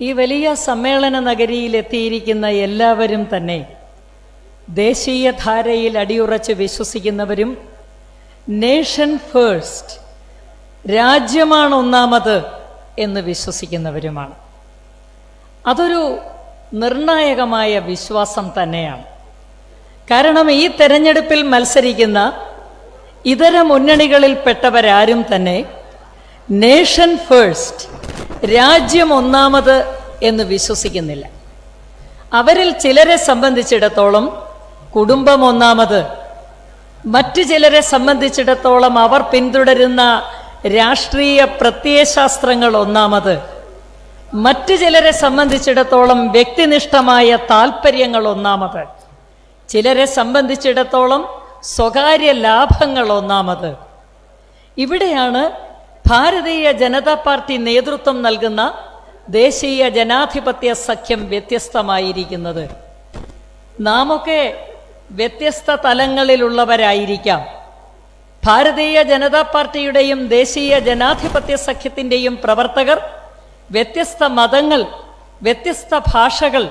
ഈ വലിയ സമ്മേളന നഗരിയിലെത്തിയിരിക്കുന്ന എല്ലാവരും തന്നെ ദേശീയ ധാരയിൽ അടിയുറച്ച് വിശ്വസിക്കുന്നവരും നേഷൻ ഫേഴ്സ്റ്റ് രാജ്യമാണ് ഒന്നാമത് എന്ന് വിശ്വസിക്കുന്നവരുമാണ്. അതൊരു നിർണായകമായ വിശ്വാസം തന്നെയാണ്. കാരണം ഈ തെരഞ്ഞെടുപ്പിൽ മത്സരിക്കുന്ന ഇതര മുന്നണികളിൽപ്പെട്ടവരാരും തന്നെ നേഷൻ ഫേസ്റ്റ് രാജ്യം ഒന്നാമത് എന്ന് വിശ്വസിക്കുന്നില്ല. അവരിൽ ചിലരെ സംബന്ധിച്ചിടത്തോളം കുടുംബം ഒന്നാമത്. മറ്റു ചിലരെ സംബന്ധിച്ചിടത്തോളം അവർ പിന്തുടരുന്ന രാഷ്ട്രീയ പ്രത്യയശാസ്ത്രങ്ങൾ ഒന്നാമത്. മറ്റു ചിലരെ സംബന്ധിച്ചിടത്തോളം വ്യക്തിനിഷ്ഠമായ താല്പര്യങ്ങൾ ഒന്നാമത്. ചിലരെ സംബന്ധിച്ചിടത്തോളം സ്വകാര്യ ലാഭങ്ങൾ ഒന്നാമത്. ഇവിടെയാണ് ഭാരതീയ ജനതാ പാർട്ടി നേതൃത്വം നൽകുന്ന ദേശീയ ജനാധിപത്യ സഖ്യം വ്യത്യസ്തമായിരിക്കുന്നത്. നാമൊക്കെ വ്യത്യസ്ത തലങ്ങളിലുള്ളവരായിരിക്കാം. ഭാരതീയ ജനതാ പാർട്ടിയുടെയും ദേശീയ ജനാധിപത്യ സഖ്യത്തിന്റെയും പ്രവർത്തകർ വ്യത്യസ്ത മതങ്ങൾ വ്യത്യസ്ത ഭാഷകൾ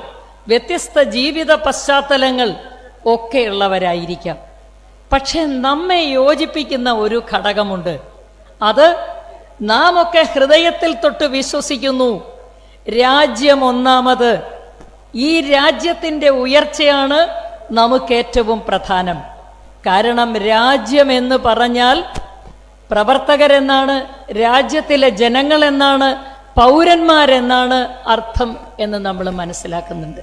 വ്യത്യസ്ത ജീവിത പശ്ചാത്തലങ്ങൾ ഒക്കെയുള്ളവരായിരിക്കാം പക്ഷെ നമ്മെ യോജിപ്പിക്കുന്ന ഒരു ഘടകമുണ്ട്. അത് നാം ഒക്കെ ഹൃദയത്തിൽ തൊട്ട് വിശ്വസിക്കുന്നു. രാജ്യം ഒന്നാമത്. ഈ രാജ്യത്തിന്റെ ഉയർച്ചയാണ് നമുക്ക് ഏറ്റവും പ്രധാനം. കാരണം രാജ്യം എന്ന് പറഞ്ഞാൽ പ്രവർത്തകരെന്നാണ് രാജ്യത്തിലെ ജനങ്ങൾ ജനങ്ങളെന്നാണ് പൗരന്മാരെന്നാണ് അർത്ഥം എന്ന് നമ്മൾ മനസ്സിലാക്കുന്നുണ്ട്.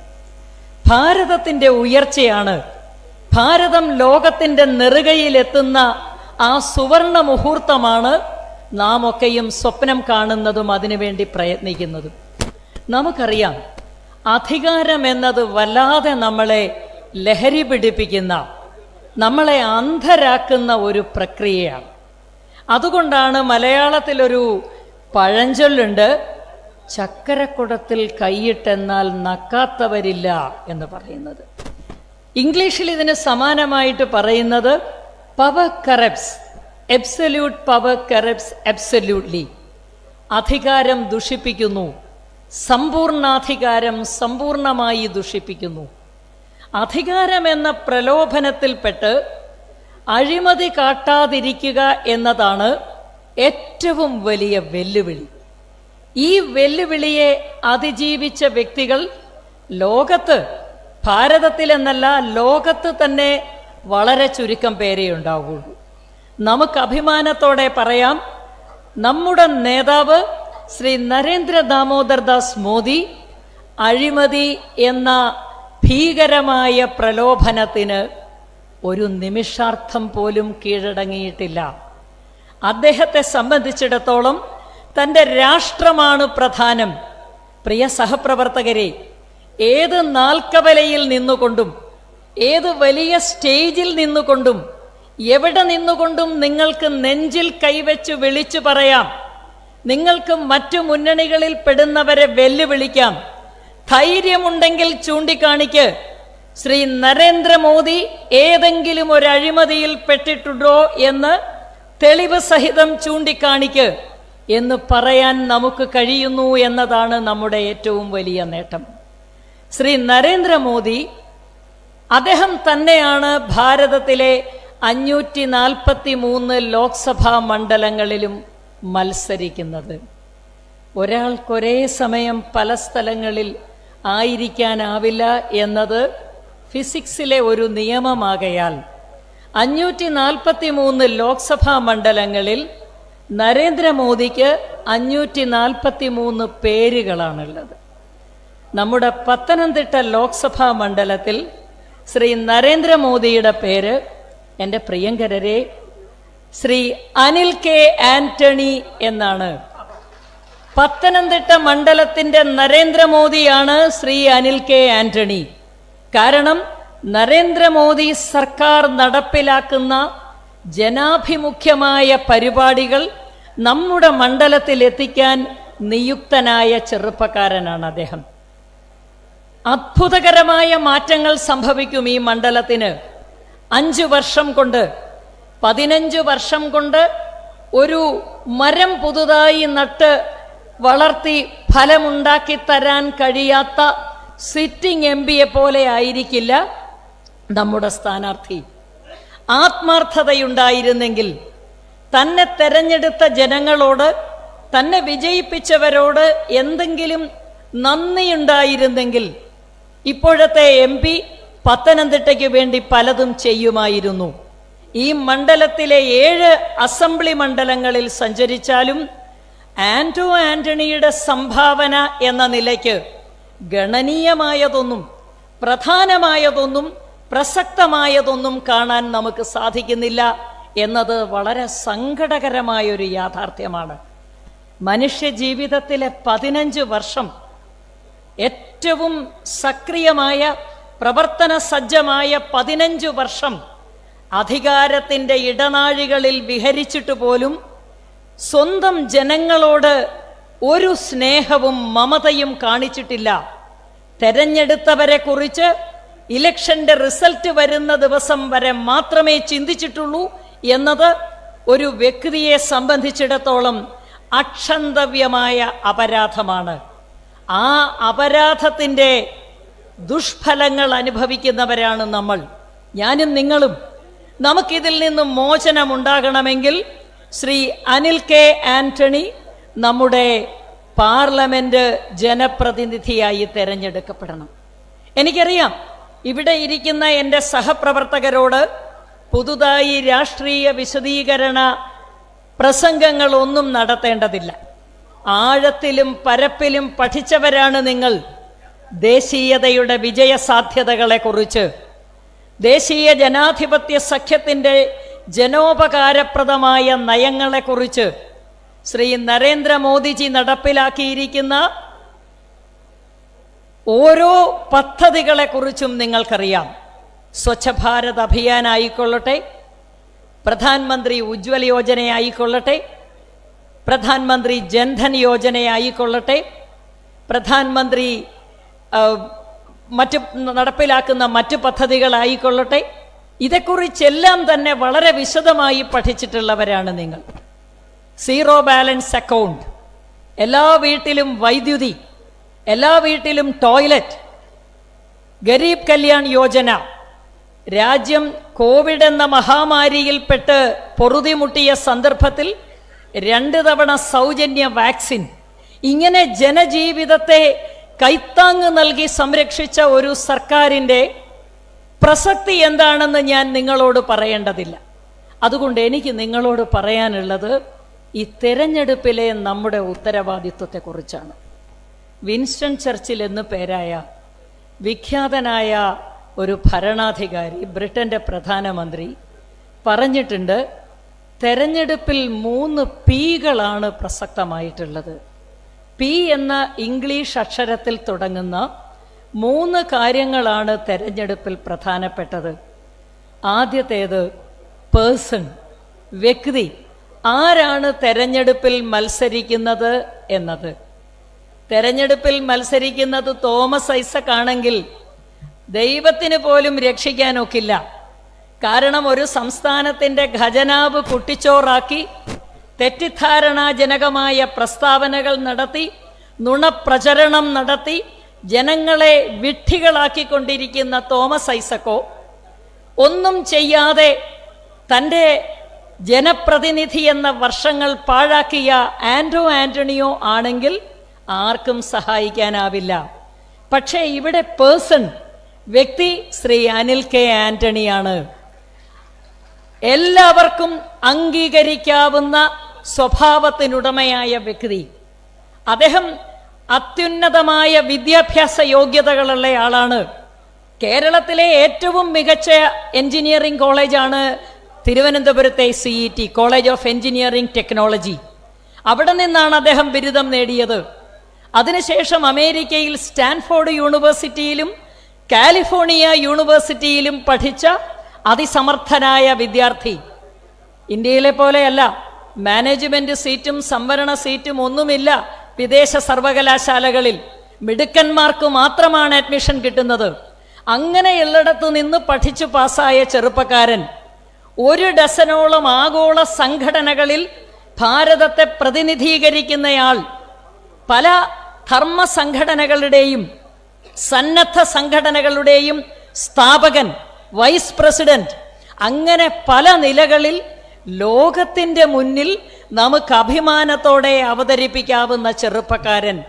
ഭാരതത്തിന്റെ ഉയർച്ചയാണ്. ഭാരതം ലോകത്തിന്റെ നെറുകയിലെത്തുന്ന ആ സുവർണ മുഹൂർത്തമാണ് നാം ഒക്കെയും സ്വപ്നം കാണുന്നതും അതിനുവേണ്ടി പ്രയത്നിക്കുന്നതും. നമുക്കറിയാം അധികാരം എന്നത് വല്ലാതെ നമ്മളെ ലഹരി പിടിപ്പിക്കുന്ന നമ്മളെ അന്ധരാക്കുന്ന ഒരു പ്രക്രിയയാണ്. അതുകൊണ്ടാണ് മലയാളത്തിലൊരു പഴഞ്ചൊല്ലുണ്ട് ചക്കരക്കുടത്തിൽ കൈയിട്ടെന്നാൽ നക്കാത്തവരില്ല എന്ന് പറയുന്നത്. ഇംഗ്ലീഷിൽ ഇതിന് സമാനമായിട്ട് പറയുന്നത് power corrupts absolute power corrupts absolutely അധികാരം ദുഷിപ്പിക്കുന്നു. സമ്പൂർണാധികാരം സമ്പൂർണമായി ദുഷിപ്പിക്കുന്നു. അധികാരം എന്ന പ്രലോഭനത്തിൽപ്പെട്ട് അഴിമതി കാട്ടാതിരിക്കുക എന്നതാണ് ഏറ്റവും വലിയ വെല്ലുവിളി. ഈ വെല്ലുവിളിയെ അതിജീവിച്ച വ്യക്തികൾ ലോകത്ത് ഭാരതത്തിലെന്നല്ല ലോകത്ത് തന്നെ വളരെ ചുരുക്കം പേരേ ഉണ്ടാവുകയുള്ളൂ. നമുക്ക് അഭിമാനത്തോടെ പറയാം. നമ്മുടെ നേതാവ് ശ്രീ നരേന്ദ്ര ദാമോദർ ദാസ് മോദി അഴിമതി എന്ന ഭീകരമായ പ്രലോഭനത്തിന് ഒരു നിമിഷാർത്ഥം പോലും കീഴടങ്ങിയിട്ടില്ല. അദ്ദേഹത്തെ സംബന്ധിച്ചിടത്തോളം തന്റെ രാഷ്ട്രമാണ് പ്രധാനം. പ്രിയ സഹപ്രവർത്തകരെ ഏത് നാൽക്കവലയിൽ നിന്നുകൊണ്ടും ഏത് വലിയ സ്റ്റേജിൽ നിന്നുകൊണ്ടും എവിടെ നിന്നുകൊണ്ടും നിങ്ങൾക്ക് നെഞ്ചിൽ കൈവച്ച് വിളിച്ചു പറയാം. നിങ്ങൾക്ക് മറ്റു മുന്നണികളിൽ പെടുന്നവരെ വെല്ലുവിളിക്കാം. ധൈര്യമുണ്ടെങ്കിൽ ചൂണ്ടിക്കാണിക്ക്. ശ്രീ നരേന്ദ്രമോദി ഏതെങ്കിലും ഒരു അഴിമതിയിൽ പെട്ടിട്ടുണ്ടോ എന്ന് തെളിവ് സഹിതം ചൂണ്ടിക്കാണിക്ക്. എന്ന് പറയാൻ നമുക്ക് കഴിയുന്നു എന്നതാണ് നമ്മുടെ ഏറ്റവും വലിയ നേട്ടം. ശ്രീ നരേന്ദ്രമോദി അദ്ദേഹം തന്നെയാണ് ഭാരതത്തിലെ അഞ്ഞൂറ്റി നാൽപ്പത്തി മൂന്ന് ലോക്സഭാ മണ്ഡലങ്ങളിലും മത്സരിക്കുന്നത്. ഒരാൾക്കൊരേ സമയം പല സ്ഥലങ്ങളിൽ ആയിരിക്കാനാവില്ല എന്നത് ഫിസിക്സിലെ ഒരു നിയമമാകയാൽ അഞ്ഞൂറ്റി നാൽപ്പത്തി മൂന്ന് ലോക്സഭാ മണ്ഡലങ്ങളിൽ നരേന്ദ്രമോദിക്ക് അഞ്ഞൂറ്റി നാൽപ്പത്തി മൂന്ന് പേരുകളാണുള്ളത്. നമ്മുടെ പത്തനംതിട്ട ലോക്സഭാ മണ്ഡലത്തിൽ ശ്രീ നരേന്ദ്രമോദിയുടെ പേര് എന്റെ പ്രിയങ്കരരെ ശ്രീ അനിൽ കെ ആന്റണി എന്നാണ്. പത്തനംതിട്ട മണ്ഡലത്തിന്റെ നരേന്ദ്രമോദിയാണ് ശ്രീ അനിൽ കെ ആന്റണി. കാരണം നരേന്ദ്രമോദി സർക്കാർ നടപ്പിലാക്കുന്ന ജനാഭിമുഖ്യമായ പരിപാടികൾ നമ്മുടെ മണ്ഡലത്തിൽ എത്തിക്കാൻ നിയുക്തനായ ചെറുപ്പക്കാരനാണ് അദ്ദേഹം. അത്ഭുതകരമായ മാറ്റങ്ങൾ സംഭവിക്കും ഈ മണ്ഡലത്തിന്. അഞ്ചു വർഷം കൊണ്ട് പതിനഞ്ച് വർഷം കൊണ്ട് ഒരു മരം പുതുതായി നട്ട് വളർത്തി ഫലമുണ്ടാക്കി തരാൻ കഴിയാത്ത സിറ്റിംഗ് എം പിയെ പോലെ ആയിരിക്കില്ല നമ്മുടെ സ്ഥാനാർത്ഥി. ആത്മാർത്ഥതയുണ്ടായിരുന്നെങ്കിൽ തന്നെ തെരഞ്ഞെടുത്ത ജനങ്ങളോട് തന്നെ വിജയിപ്പിച്ചവരോട് എന്തെങ്കിലും നന്ദിയുണ്ടായിരുന്നെങ്കിൽ ഇപ്പോഴത്തെ എം പി പത്തനംതിട്ടയ്ക്ക് വേണ്ടി പലതും ചെയ്യുമായിരുന്നു. ഈ മണ്ഡലത്തിലെ ഏഴ് അസംബ്ലി മണ്ഡലങ്ങളിൽ സഞ്ചരിച്ചാലും ആന്റോ ആന്റണിയുടെ സംഭാവന എന്ന നിലയ്ക്ക് ഗണനീയമായതൊന്നും പ്രധാനമായതൊന്നും പ്രസക്തമായതൊന്നും കാണാൻ നമുക്ക് സാധിക്കുന്നില്ല എന്നത് വളരെ സങ്കടകരമായൊരു യാഥാർത്ഥ്യമാണ്. മനുഷ്യ ജീവിതത്തിലെ പതിനഞ്ച് വർഷം ഏറ്റവും സക്രിയമായ പ്രവർത്തന സജ്ജമായ പതിനഞ്ച് വർഷം അധികാരത്തിന്റെ ഇടനാഴികളിൽ വിഹരിച്ചിട്ട് പോലും സ്വന്തം ജനങ്ങളോട് ഒരു സ്നേഹവും മമതയും കാണിച്ചിട്ടില്ല. തെരഞ്ഞെടുത്തവരെ കുറിച്ച് ഇലക്ഷന്റെ റിസൾട്ട് വരുന്ന ദിവസം വരെ മാത്രമേ ചിന്തിച്ചിട്ടുള്ളൂ എന്നത് ഒരു വ്യക്തിയെ സംബന്ധിച്ചിടത്തോളം അക്ഷന്തവ്യമായ അപരാധമാണ്. ആ അപരാധത്തിന്റെ ദുഷ്ഫലങ്ങൾ അനുഭവിക്കുന്നവരാണ് നമ്മൾ. ഞാനും നിങ്ങളും. നമുക്കിതിൽ നിന്നും മോചനം ഉണ്ടാകണമെങ്കിൽ ശ്രീ അനിൽ കെ ആന്റണി നമ്മുടെ പാർലമെന്റ് ജനപ്രതിനിധിയായി തെരഞ്ഞെടുക്കപ്പെടണം. എനിക്കറിയാം ഇവിടെ ഇരിക്കുന്ന എന്റെ സഹപ്രവർത്തകരോട് പുതുതായി രാഷ്ട്രീയ വിശദീകരണ പ്രസംഗങ്ങളൊന്നും നടത്തേണ്ടതില്ല. ആഴത്തിലും പരപ്പിലും പഠിച്ചവരാണ് നിങ്ങൾ. ദേശീയതയുടെ വിജയസാധ്യതകളെക്കുറിച്ച് ദേശീയ ജനാധിപത്യ സഖ്യത്തിന്റെ ജനോപകാരപ്രദമായ നയങ്ങളെക്കുറിച്ച് ശ്രീ നരേന്ദ്രമോദിജി നടപ്പിലാക്കിയിരിക്കുന്ന ഓരോ പദ്ധതികളെക്കുറിച്ചും നിങ്ങൾക്കറിയാം. സ്വച്ഛ ഭാരത് അഭിയാൻ ആയിക്കൊള്ളട്ടെ പ്രധാനമന്ത്രി ഉജ്ജ്വല യോജന ആയിക്കൊള്ളട്ടെ പ്രധാനമന്ത്രി ജൻധൻ യോജന ആയിക്കൊള്ളട്ടെ പ്രധാനമന്ത്രി മറ്റ് നടപ്പിലാക്കുന്ന മറ്റ് പദ്ധതികളായിക്കൊള്ളട്ടെ. ഇതേക്കുറിച്ചെല്ലാം തന്നെ വളരെ വിശദമായി പഠിച്ചിട്ടുള്ളവരാണ് നിങ്ങൾ. സീറോ ബാലൻസ് അക്കൗണ്ട് എല്ലാ വീട്ടിലും വൈദ്യുതി എല്ലാ വീട്ടിലും ടോയ്ലറ്റ് ഗരീബ് കല്യാൺ യോജന. രാജ്യം കോവിഡ് എന്ന മഹാമാരിയിൽപ്പെട്ട് പൊറുതിമുട്ടിയ സന്ദർഭത്തിൽ രണ്ട് തവണ സൗജന്യ വാക്സിൻ. ഇങ്ങനെ ജനജീവിതത്തെ കൈത്താങ്ങ് നൽകി സംരക്ഷിച്ച ഒരു സർക്കാരിന്റെ പ്രസക്തി എന്താണെന്ന് ഞാൻ നിങ്ങളോട് പറയേണ്ടതില്ല. അതുകൊണ്ട് എനിക്ക് നിങ്ങളോട് പറയാനുള്ളത് ഈ തെരഞ്ഞെടുപ്പിലെ നമ്മുടെ ഉത്തരവാദിത്വത്തെക്കുറിച്ചാണ്. വിൻസ്റ്റൺ ചർച്ചിൽ എന്ന് പേരായ വിഖ്യാതനായ ഒരു ഭരണാധികാരി ബ്രിട്ടന്റെ പ്രധാനമന്ത്രി പറഞ്ഞിട്ടുണ്ട് തെരഞ്ഞെടുപ്പിൽ മൂന്ന് പീകളാണ് പ്രസക്തമായിട്ടുള്ളത്. പി എന്ന ഇംഗ്ലീഷ് അക്ഷരത്തിൽ തുടങ്ങുന്ന മൂന്ന് കാര്യങ്ങളാണ് തെരഞ്ഞെടുപ്പിൽ പ്രധാനപ്പെട്ടത്. ആദ്യത്തേത് പേഴ്സൺ വ്യക്തി ആരാണ് തെരഞ്ഞെടുപ്പിൽ മത്സരിക്കുന്നത് എന്നത്. തെരഞ്ഞെടുപ്പിൽ മത്സരിക്കുന്നത് തോമസ് ഐസക് ആണെങ്കിൽ ദൈവത്തിന് പോലും രക്ഷിക്കാനൊക്കില്ല കാരണം ഒരു സംസ്ഥാനത്തിന്റെ ഖജനാവ് കുട്ടിച്ചോറാക്കി തെറ്റിദ്ധാരണാജനകമായ പ്രസ്താവനകൾ നടത്തി നുണപ്രചരണം നടത്തി ജനങ്ങളെ വിഡ്ഢികളാക്കിക്കൊണ്ടിരിക്കുന്ന തോമസ് ഐസക്കോ ഒന്നും ചെയ്യാതെ തന്റെ ജനപ്രതിനിധി എന്ന വർഷങ്ങൾ പാഴാക്കിയ ആൻഡ്രോ ആന്റണിയോ ആണെങ്കിൽ ആർക്കും സഹായിക്കാനാവില്ല. പക്ഷേ ഇവിടെ പേഴ്സൺ വ്യക്തി ശ്രീ അനിൽ കെ ആന്റണിയാണ് എല്ലാവർക്കും അംഗീകരിക്കാവുന്ന സ്വഭാവത്തിനുടമയായ വ്യക്തി. അദ്ദേഹം അത്യുന്നതമായ വിദ്യാഭ്യാസ യോഗ്യതകളുള്ള ആളാണ്. കേരളത്തിലെ ഏറ്റവും മികച്ച എഞ്ചിനീയറിംഗ് കോളേജാണ് തിരുവനന്തപുരത്തെ C E T college of engineering technology അവിടെ നിന്നാണ് അദ്ദേഹം ബിരുദം നേടിയത്. അതിനുശേഷം അമേരിക്കയിൽ സ്റ്റാൻഫോർഡ് യൂണിവേഴ്സിറ്റിയിലും കാലിഫോർണിയ യൂണിവേഴ്സിറ്റിയിലും പഠിച്ച അതിസമർത്ഥനായ വിദ്യാർത്ഥി. ഇന്ത്യയിലെ പോലെയല്ല മാനേജ്മെന്റ് സീറ്റും സംവരണ സീറ്റും ഒന്നുമില്ല. വിദേശ സർവകലാശാലകളിൽ മിടുക്കന്മാർക്ക് മാത്രമാണ് അഡ്മിഷൻ കിട്ടുന്നത്. അങ്ങനെയുള്ളിടത്ത് നിന്ന് പഠിച്ചു പാസ്സായ ചെറുപ്പക്കാരൻ ഒരു ഡസനോളം ആഗോള സംഘടനകളിൽ ഭാരതത്തെ പ്രതിനിധീകരിക്കുന്നയാൾ പല ധർമ്മ സംഘടനകളുടെയും സന്നദ്ധ സംഘടനകളുടെയും സ്ഥാപകൻ വൈസ് പ്രസിഡന്റ് അങ്ങനെ പല നിലകളിൽ ലോകത്തിന്റെ മുന്നിൽ നമുക്ക് അഭിമാനത്തോടെ അവതരിപ്പിക്കാവുന്ന ചെറുപ്പക്കാരൻ.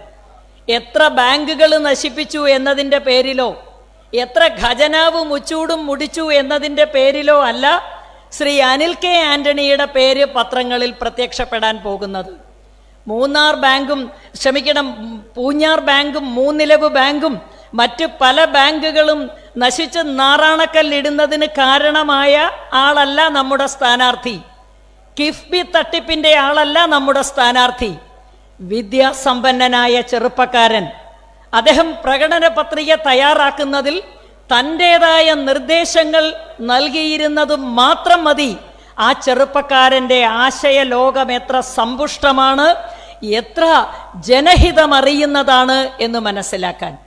എത്ര ബാങ്കുകൾ നശിപ്പിച്ചു എന്നതിന്റെ പേരിലോ എത്ര ഖജനാവ് മുച്ചൂടും മുടിച്ചു എന്നതിന്റെ പേരിലോ അല്ല ശ്രീ അനിൽ കെ ആന്റണിയുടെ പേര് പത്രങ്ങളിൽ പ്രത്യക്ഷപ്പെടാൻ പോകുന്നത്. മൂന്നാർ ബാങ്കും ക്ഷമിക്കണം പൂഞ്ഞാർ ബാങ്കും മൂന്നിലവ് ബാങ്കും മറ്റ് പല ബാങ്കുകളും നശിച്ച് നാറാണക്കല്ലിടുന്നതിന് കാരണമായ ആളല്ല നമ്മുടെ സ്ഥാനാർത്ഥി. കിഫ്ബി തട്ടിപ്പിന്റെ ആളല്ല നമ്മുടെ സ്ഥാനാർത്ഥി. വിദ്യാസമ്പന്നനായ ചെറുപ്പക്കാരൻ. അദ്ദേഹം പ്രകടന പത്രിക തയ്യാറാക്കുന്നതിൽ തന്റെതായ നിർദ്ദേശങ്ങൾ നൽകിയിരുന്നത് മാത്രം മതി. ആ ചെറുപ്പക്കാരന്റെ ആശയ ലോകം എത്ര സമ്പുഷ്ടമാണ് എത്ര ജനഹിതമറിയുന്നതാണ് എന്ന് മനസ്സിലാക്കാൻ.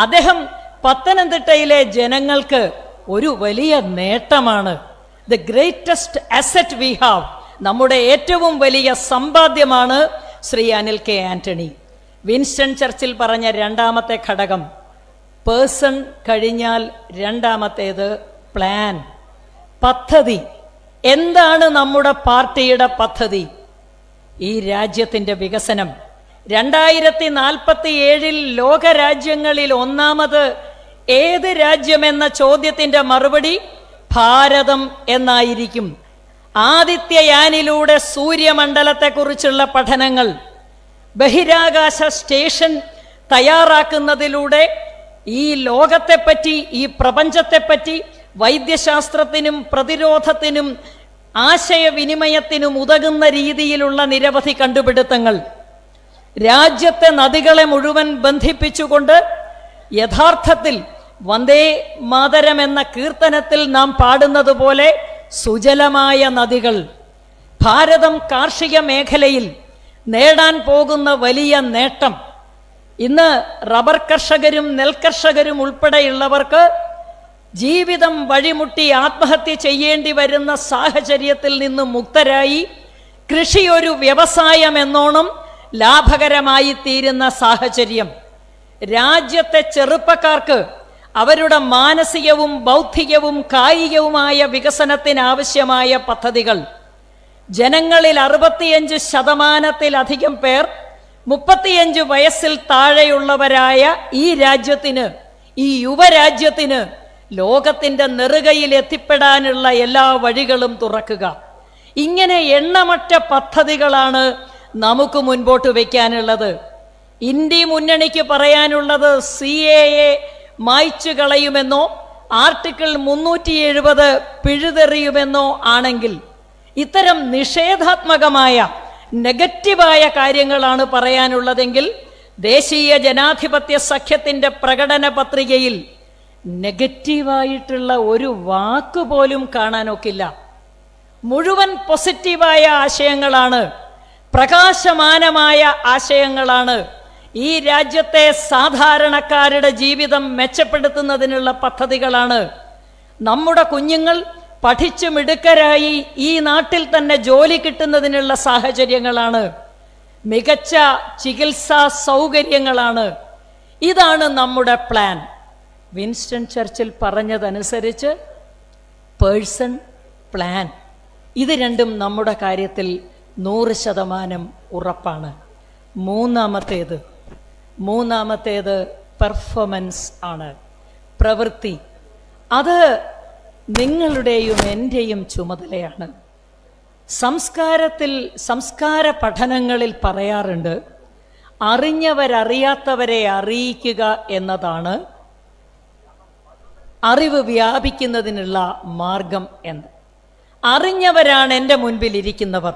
അദ്ദേഹം പത്തനംതിട്ടയിലെ ജനങ്ങൾക്ക് ഒരു വലിയ നേട്ടമാണ്. The greatest asset we have നമ്മുടെ ഏറ്റവും വലിയ സമ്പാദ്യമാണ് Shri Anil K Antony. Winston Churchill പറഞ്ഞ രണ്ടാമത്തെ ഘടകം പേഴ്സൺ കഴിഞ്ഞാൽ രണ്ടാമത്തേത് പ്ലാൻ. പദ്ധതി എന്താണ് നമ്മുടെ പാർട്ടിയുടെ പദ്ധതി? ഈ രാജ്യത്തിന്റെ വികസനം രണ്ടായിരത്തി നാൽപ്പത്തി ഏഴിൽ ലോകരാജ്യങ്ങളിൽ ഒന്നാമത് ഏത് രാജ്യമെന്ന ചോദ്യത്തിന്റെ മറുപടി ഭാരതം എന്നായിരിക്കും. ആദിത്യയാനിലൂടെ സൂര്യമണ്ഡലത്തെക്കുറിച്ചുള്ള പഠനങ്ങൾ ബഹിരാകാശ സ്റ്റേഷൻ തയ്യാറാക്കുന്നതിലൂടെ ഈ ലോകത്തെപ്പറ്റി ഈ പ്രപഞ്ചത്തെപ്പറ്റി വൈദ്യശാസ്ത്രത്തിനും പ്രതിരോധത്തിനും ആശയവിനിമയത്തിനും ഉതകുന്ന രീതിയിലുള്ള നിരവധി കണ്ടുപിടുത്തങ്ങൾ. രാജ്യത്തെ നദികളെ മുഴുവൻ ബന്ധിപ്പിച്ചുകൊണ്ട് യഥാർത്ഥത്തിൽ വന്ദേ മാതരം എന്ന കീർത്തനത്തിൽ നാം പാടുന്നത് പോലെ സുജലമായ നദികൾ ഭാരതം കാർഷിക മേഖലയിൽ നേടാൻ പോകുന്ന വലിയ നേട്ടം. ഇന്ന് റബ്ബർ കർഷകരും നെൽകർഷകരും ഉൾപ്പെടെയുള്ളവർക്ക് ജീവിതം വഴിമുട്ടി ആത്മഹത്യ ചെയ്യേണ്ടി വരുന്ന സാഹചര്യത്തിൽ നിന്ന് മുക്തരായി കൃഷി ഒരു വ്യവസായം എന്നോണം ലാഭകരമായി തീരുന്ന സാഹചര്യം. രാജ്യത്തെ ചെറുപ്പക്കാർക്ക് അവരുടെ മാനസികവും ബൗദ്ധികവും കായികവുമായ വികസനത്തിനാവശ്യമായ പദ്ധതികൾ. ജനങ്ങളിൽ അറുപത്തിയഞ്ച് ശതമാനത്തിലധികം പേർ മുപ്പത്തിയഞ്ച് വയസ്സിൽ താഴെയുള്ളവരായ ഈ രാജ്യത്തിന് ഈ യുവരാജ്യത്തിന് ലോകത്തിന്റെ നെറുകയിൽ എത്തിപ്പെടാനുള്ള എല്ലാ വഴികളും തുറക്കുക. ഇങ്ങനെ എണ്ണമറ്റ പദ്ധതികളാണ് നമുക്ക് മുൻപോട്ട് വയ്ക്കാനുള്ളത് ഇന്ത്യ മുന്നണിക്ക് പറയാനുള്ളത് സി എ എ മായ്ച്ചു കളയുമെന്നോ ആർട്ടിക്കിൾ മുന്നൂറ്റി എഴുപത് പിഴുതെറിയുമെന്നോ ആണെങ്കിൽ ഇത്തരം നിഷേധാത്മകമായ നെഗറ്റീവായ കാര്യങ്ങളാണ് പറയാനുള്ളതെങ്കിൽ ദേശീയ ജനാധിപത്യ സഖ്യത്തിന്റെ പ്രകടന പത്രികയിൽ നെഗറ്റീവായിട്ടുള്ള ഒരു വാക്ക് പോലും കാണാനൊക്കില്ല. മുഴുവൻ പോസിറ്റീവായ ആശയങ്ങളാണ് പ്രകാശമാനമായ ആശയങ്ങളാണ് ഈ രാജ്യത്തെ സാധാരണക്കാരുടെ ജീവിതം മെച്ചപ്പെടുത്തുന്നതിനുള്ള പദ്ധതികളാണ്. നമ്മുടെ കുഞ്ഞുങ്ങൾ പഠിച്ചു മിടുക്കരായി ഈ നാട്ടിൽ തന്നെ ജോലി കിട്ടുന്നതിനുള്ള സാഹചര്യങ്ങളാണ്. മികച്ച ചികിത്സാ സൗകര്യങ്ങളാണ്. ഇതാണ് നമ്മുടെ പ്ലാൻ. വിൻസ്റ്റൺ ചർച്ചിൽ പറഞ്ഞതനുസരിച്ച് പേഴ്സൺ പ്ലാൻ. ഇത് രണ്ടും നമ്മുടെ കാര്യത്തിൽ നൂറ് ശതമാനം ഉറപ്പാണ്. മൂന്നാമത്തേത് മൂന്നാമത്തേത് പെർഫോമൻസ് ആണ്. പ്രവൃത്തി. അത് നിങ്ങളുടെയും എന്റെയും ചുമതലയാണ്. സംസ്കാരത്തിൽ സംസ്കാര പഠനങ്ങളിൽ പറയാറുണ്ട് അറിഞ്ഞവരറിയാത്തവരെ അറിയിക്കുക എന്നതാണ് അറിവ് വ്യാപിക്കുന്നതിനുള്ള മാർഗം എന്ന്. അറിഞ്ഞവരാണ് എന്റെ മുൻപിൽ ഇരിക്കുന്നവർ.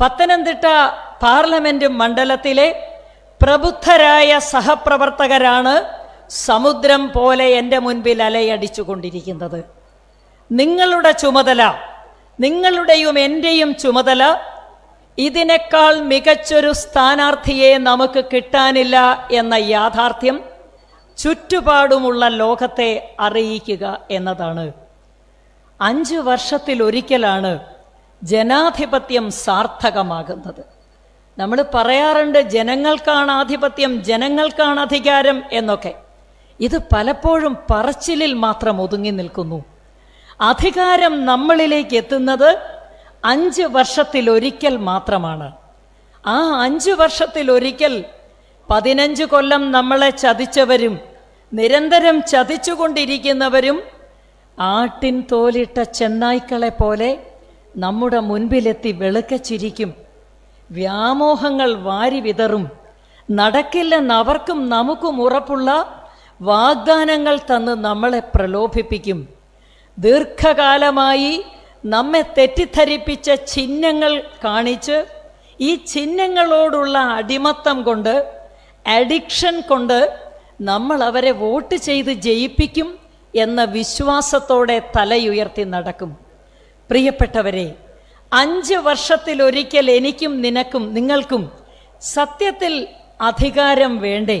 പത്തനംതിട്ട പാർലമെന്റ് മണ്ഡലത്തിലെ പ്രബുദ്ധരായ സഹപ്രവർത്തകരാണ് സമുദ്രം പോലെ എന്റെ മുൻപിൽ അലയടിച്ചു കൊണ്ടിരിക്കുന്നത് നിങ്ങളുടെ ചുമതല നിങ്ങളുടെയും എന്റെയും ചുമതല ഇതിനേക്കാൾ മികച്ചൊരു സ്ഥാനാർത്ഥിയെ നമുക്ക് കിട്ടാനില്ല എന്ന യാഥാർത്ഥ്യം ചുറ്റുപാടുമുള്ള ലോകത്തെ അറിയിക്കുക എന്നതാണ്. അഞ്ച് വർഷത്തിലൊരിക്കലാണ് ജനാധിപത്യം സാർത്ഥകമാകുന്നത്. നമ്മൾ പറയാറുണ്ട് ജനങ്ങൾക്കാണ് ആധിപത്യം ജനങ്ങൾക്കാണ് അധികാരം എന്നൊക്കെ. ഇത് പലപ്പോഴും പറച്ചിലിൽ മാത്രം ഒതുങ്ങി നിൽക്കുന്നു. അധികാരം നമ്മളിലേക്ക് എത്തുന്നത് അഞ്ച് വർഷത്തിലൊരിക്കൽ മാത്രമാണ്. ആ അഞ്ച് വർഷത്തിലൊരിക്കൽ പതിനഞ്ച് കൊല്ലം നമ്മളെ ചതിച്ചവരും നിരന്തരം ചതിച്ചുകൊണ്ടിരിക്കുന്നവരും ആട്ടിൻ തോലിട്ട ചെന്നായ്ക്കളെ പോലെ നമ്മുടെ മുൻപിലെത്തി വെളുക്കച്ചിരിക്കും. വ്യാമോഹങ്ങൾ വാരി വിതറും. നടക്കില്ലെന്ന് അവർക്കും നമുക്കും ഉറപ്പുള്ള വാഗ്ദാനങ്ങൾ തന്ന് നമ്മളെ പ്രലോഭിപ്പിക്കും. ദീർഘകാലമായി നമ്മെ തെറ്റിദ്ധരിപ്പിച്ച ചിഹ്നങ്ങൾ കാണിച്ച് ഈ ചിഹ്നങ്ങളോടുള്ള അടിമത്തം കൊണ്ട് അഡിക്ഷൻ കൊണ്ട് നമ്മൾ അവരെ വോട്ട് ചെയ്ത് ജയിപ്പിക്കും എന്ന വിശ്വാസത്തോടെ തലയുയർത്തി നടക്കും. പ്രിയപ്പെട്ടവരെ അഞ്ച് വർഷത്തിലൊരിക്കൽ എനിക്കും നിനക്കും നിങ്ങൾക്കും സത്യത്തിൽ അധികാരം വേണ്ടേ?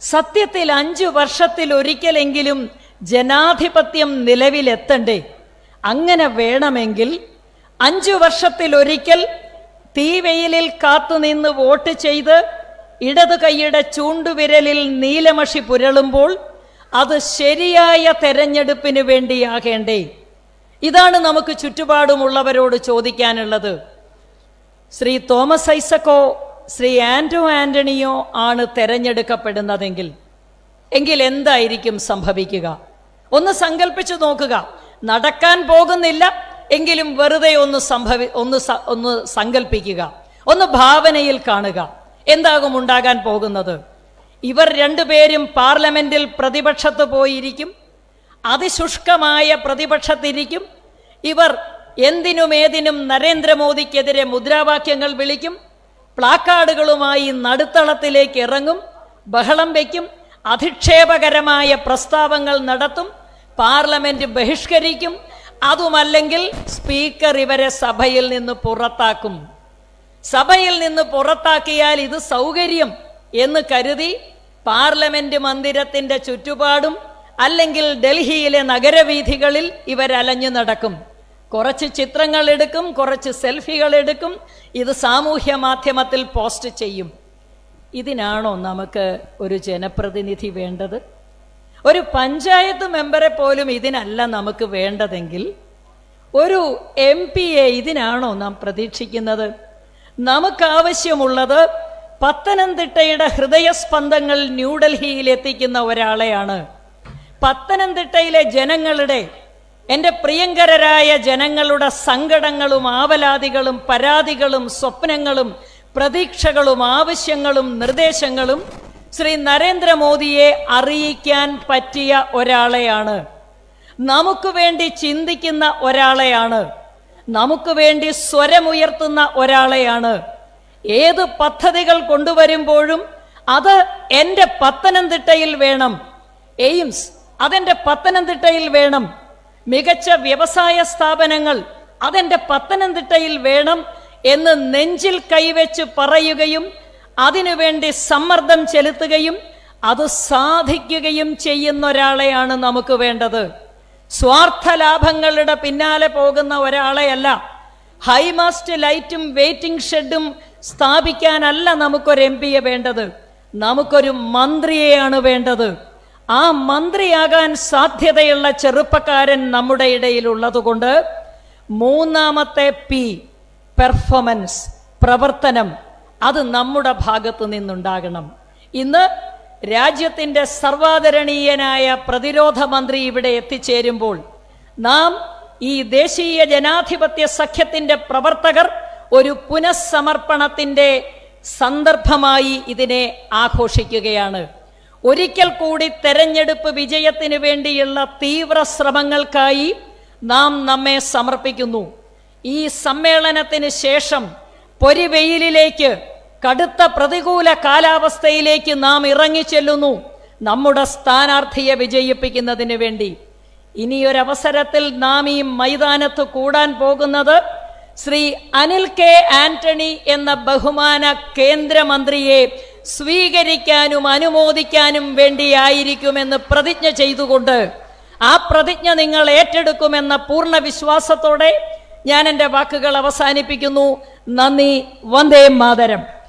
സത്യത്തിൽ അഞ്ചു വർഷത്തിൽ ഒരിക്കലെങ്കിലും ജനാധിപത്യം നിലവിലെത്തണ്ടേ? അങ്ങനെ വേണമെങ്കിൽ അഞ്ചു വർഷത്തിൽ ഒരിക്കൽ തീവെയിലിൽ കാത്തുനിന്ന് വോട്ട് ചെയ്ത് ഇടതു കൈയുടെ ചൂണ്ടുവിരലിൽ നീലമഷി പുരളുമ്പോൾ അത് ശരിയായ തെരഞ്ഞെടുപ്പിന് വേണ്ടിയാകേണ്ടേ? ഇതാണ് നമുക്ക് ചുറ്റുപാടുമുള്ളവരോട് ചോദിക്കാനുള്ളത്. ശ്രീ തോമസ് ഐസക്കോ ശ്രീ ആന്റോ ആന്റണിയോ ആണ് തെരഞ്ഞെടുക്കപ്പെടുന്നതെങ്കിൽ എങ്കിൽ എന്തായിരിക്കും സംഭവിക്കുക? ഒന്ന് സങ്കല്പിച്ചു നോക്കുക. നടക്കാൻ പോകുന്നില്ല എങ്കിലും വെറുതെ ഒന്ന് സംഭവി ഒന്ന് ഒന്ന് സങ്കല്പിക്കുക ഒന്ന് ഭാവനയിൽ കാണുക. എന്താകും ഉണ്ടാകാൻ പോകുന്നത്? ഇവർ രണ്ടുപേരും പാർലമെന്റിൽ പ്രതിപക്ഷത്ത് പോയിരിക്കും. അതിശുഷ്കമായ പ്രതിപക്ഷത്തിരിക്കും. ഇവർ എന്തിനും ഏതിനും നരേന്ദ്രമോദിക്കെതിരെ മുദ്രാവാക്യങ്ങൾ വിളിക്കും. പ്ലാക്കാർഡുകളുമായി നടുത്തളത്തിലേക്ക് ഇറങ്ങും. ബഹളം വയ്ക്കും അധിക്ഷേപകരമായ പ്രസ്താവങ്ങൾ നടത്തും. പാർലമെന്റ് ബഹിഷ്കരിക്കും. അതുമല്ലെങ്കിൽ സ്പീക്കർ ഇവരെ സഭയിൽ നിന്ന് പുറത്താക്കും. സഭയിൽ നിന്ന് പുറത്താക്കിയാൽ ഇത് സൗകര്യം എന്ന് കരുതി പാർലമെന്റ് മന്ദിരത്തിന്റെ ചുറ്റുപാടും അല്ലെങ്കിൽ ഡൽഹിയിലെ നഗരവീഥികളിൽ ഇവരലഞ്ഞു നടക്കും. കുറച്ച് ചിത്രങ്ങൾ എടുക്കും കുറച്ച് സെൽഫികൾ എടുക്കും ഇത് സാമൂഹ്യ മാധ്യമത്തിൽ പോസ്റ്റ് ചെയ്യും. ഇതിനാണോ നമുക്ക് ഒരു ജനപ്രതിനിധി വേണ്ടത്? ഒരു പഞ്ചായത്ത് മെമ്പറെ പോലും ഇതിനല്ല നമുക്ക് വേണ്ടതെങ്കിൽ ഒരു എം പിയെ ഇതിനാണോ നാം പ്രതീക്ഷിക്കുന്നത്? നമുക്കാവശ്യമുള്ളത് പത്തനംതിട്ടയുടെ ഹൃദയസ്പന്ദങ്ങൾ ന്യൂഡൽഹിയിൽ എത്തിക്കുന്ന ഒരാളെയാണ്. പത്തനംതിട്ടയിലെ ജനങ്ങളുടെ എന്റെ പ്രിയങ്കരരായ ജനങ്ങളുടെ സങ്കടങ്ങളും ആവലാതികളും പരാതികളും സ്വപ്നങ്ങളും പ്രതീക്ഷകളും ആവശ്യങ്ങളും നിർദ്ദേശങ്ങളും ശ്രീ നരേന്ദ്രമോദിയെ അറിയിക്കാൻ പറ്റിയ ഒരാളെയാണ്. നമുക്ക് വേണ്ടി ചിന്തിക്കുന്ന ഒരാളെയാണ്. നമുക്ക് വേണ്ടി സ്വരമുയർത്തുന്ന ഒരാളെയാണ്. ഏത് പദ്ധതികൾ കൊണ്ടുവരുമ്പോഴും അത് എന്റെ പത്തനംതിട്ടയിൽ വേണം. എയിംസ് അതെന്റെ പത്തനംതിട്ടയിൽ വേണം. മികച്ച വ്യവസായ സ്ഥാപനങ്ങൾ അതെന്റെ പത്തനംതിട്ടയിൽ വേണം എന്ന് നെഞ്ചിൽ കൈവച്ച് പറയുകയും അതിനുവേണ്ടി സമ്മർദ്ദം ചെലുത്തുകയും അത് സാധിക്കുകയും ചെയ്യുന്ന ഒരാളെയാണ് നമുക്ക് വേണ്ടത്. സ്വാർത്ഥ ലാഭങ്ങളുടെ പിന്നാലെ പോകുന്ന ഒരാളെയല്ല. ഹൈമാസ്റ്റ് ലൈറ്റും വെയിറ്റിംഗ് ഷെഡും സ്ഥാപിക്കാനല്ല നമുക്കൊരു എം പിയെ വേണ്ടത്. നമുക്കൊരു മന്ത്രിയെയാണ് വേണ്ടത്. ആ മന്ത്രിയാകാൻ സാധ്യതയുള്ള ചെറുപ്പക്കാരൻ നമ്മുടെ ഇടയിലുള്ളതുകൊണ്ട് മൂന്നാമത്തെ പി പെർഫോമൻസ് പ്രവർത്തനം അത് നമ്മുടെ ഭാഗത്തു നിന്നുണ്ടാകണം. ഇന്ന് രാജ്യത്തിന്റെ സർവാദരണീയനായ പ്രതിരോധ മന്ത്രി ഇവിടെ എത്തിച്ചേരുമ്പോൾ നാം ഈ ദേശീയ ജനാധിപത്യ സഖ്യത്തിന്റെ പ്രവർത്തകർ ഒരു പുനഃസമർപ്പണത്തിന്റെ സന്ദർഭമായി ഇതിനെ ആഘോഷിക്കുകയാണ്. ഒരിക്കൽ കൂടി തെരഞ്ഞെടുപ്പ് വിജയത്തിന് വേണ്ടിയുള്ള തീവ്ര ശ്രമങ്ങൾക്കായി നാം നമ്മെ സമർപ്പിക്കുന്നു. ഈ സമ്മേളനത്തിന് ശേഷം പൊരിവെയിലിലേക്ക് കടുത്ത പ്രതികൂല കാലാവസ്ഥയിലേക്ക് നാം ഇറങ്ങിച്ചെല്ലുന്നു. നമ്മുടെ സ്ഥാനാർത്ഥിയെ വിജയിപ്പിക്കുന്നതിന് വേണ്ടി. ഇനിയൊരവസരത്തിൽ നാം ഈ മൈതാനത്ത് കൂടാൻ പോകുന്നത് ശ്രീ അനിൽ കെ ആന്റണി എന്ന ബഹുമാന കേന്ദ്രമന്ത്രിയെ സ്വീകരിക്കാനും അനുമോദിക്കാനും വേണ്ടിയായിരിക്കുമെന്ന് പ്രതിജ്ഞ ചെയ്തുകൊണ്ട് ആ പ്രതിജ്ഞ നിങ്ങൾ ഏറ്റെടുക്കുമെന്ന പൂർണ വിശ്വാസത്തോടെ ഞാൻ എന്റെ വാക്കുകൾ അവസാനിപ്പിക്കുന്നു. നന്ദി. വന്ദേ മാതരം.